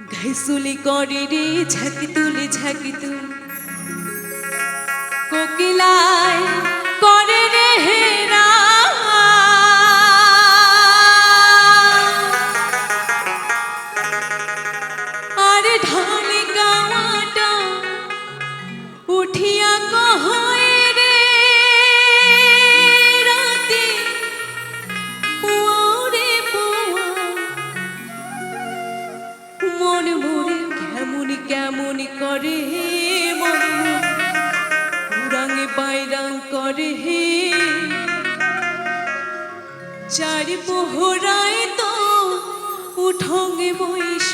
ঘাইসুলি করে রে ঝাঁকি তুলে ঝাঁকি তুল। কোকিলায় কেমন করি হে রঙে বাইরাং করে হে। চারি পোহরায় তো উঠোঙে বৈশ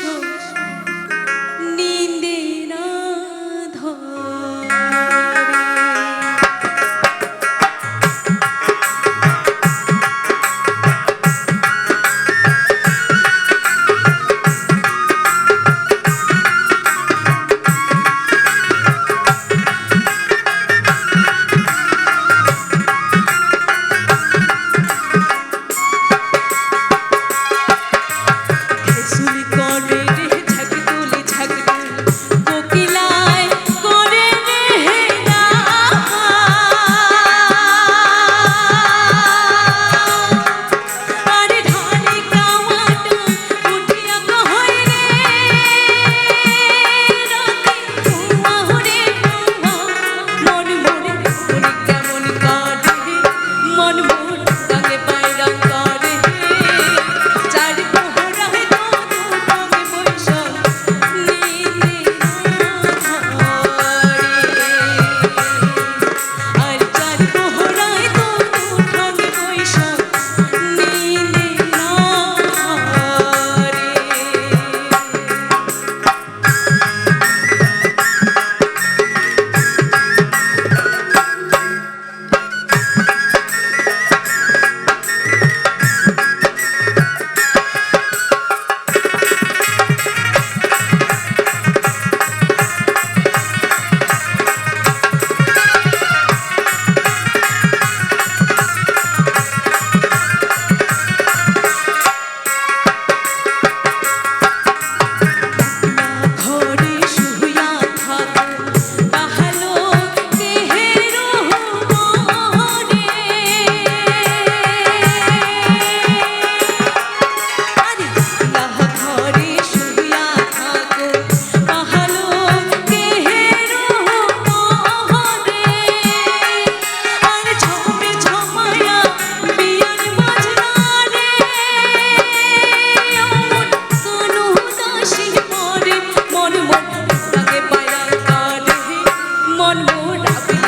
Mon Mon Mon